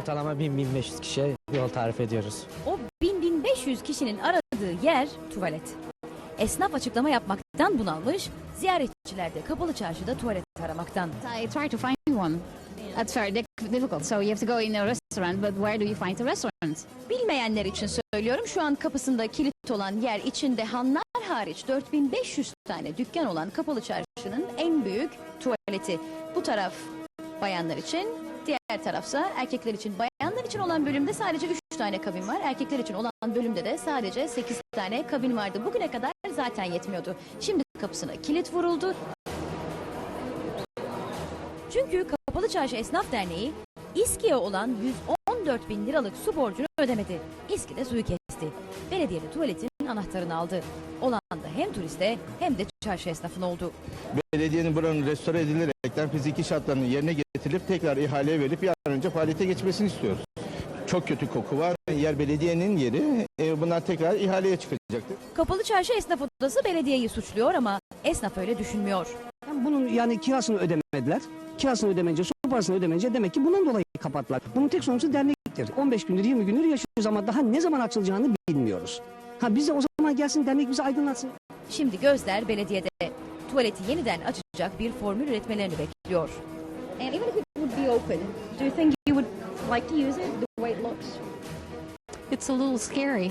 ortalama 1000-1500 kişiye yol tarif ediyoruz. O 1000-1500 kişinin aradığı yer tuvalet. Esnaf açıklama yapmaktan bunalmış, ziyaretçiler de kapalı çarşıda tuvalet aramaktan. I try to find one. That's very difficult. So you have to go in a restaurant, but where do you find a restaurant? Bilmeyenler için söylüyorum şu an kapısında kilit olan yer içinde hanlar hariç 4500 tane dükkan olan kapalı çarşının en büyük tuvaleti. Bu taraf bayanlar için, diğer tarafsa erkekler için. Bayanlar için olan bölümde sadece 3 tane kabin var. Erkekler için olan bölümde de sadece 8 tane kabin vardı. Bugüne kadar zaten yetmiyordu. Şimdi kapısına kilit vuruldu. Çünkü Kapalı Çarşı Esnaf Derneği İSKİ'ye olan 114 bin liralık su borcunu ödemedi. İSKİ de suyu kesti. Belediye de tuvaletin anahtarını aldı. Olan da hem turiste hem de çarşı esnafına oldu. Belediyenin buranın restore edilerekten fiziki şartlarının yerine getirilip tekrar ihaleye verip bir an önce faaliyete geçmesini istiyoruz. Çok kötü koku var. Yer belediyenin yeri. E, bunlar tekrar ihaleye çıkacaktır. Kapalı Çarşı Esnaf Odası belediyeyi suçluyor ama esnaf öyle düşünmüyor. Bunun yani kirasını ödemediler. Kirasını ödemeyince, su parasını ödemeyince demek ki bundan dolayı kapattılar. Bunun tek sonucu dernektir. 15 gündür, 20 gündür yaşıyoruz ama daha ne zaman açılacağını bilmiyoruz. Ha bize o zaman gelsin dernek bizi aydınlatsın. Şimdi gözler belediyede. Tuvaleti yeniden açacak bir formül üretmelerini bekliyor. And even if it would be open, do you think you would like to use it the way it looks? It's a little scary.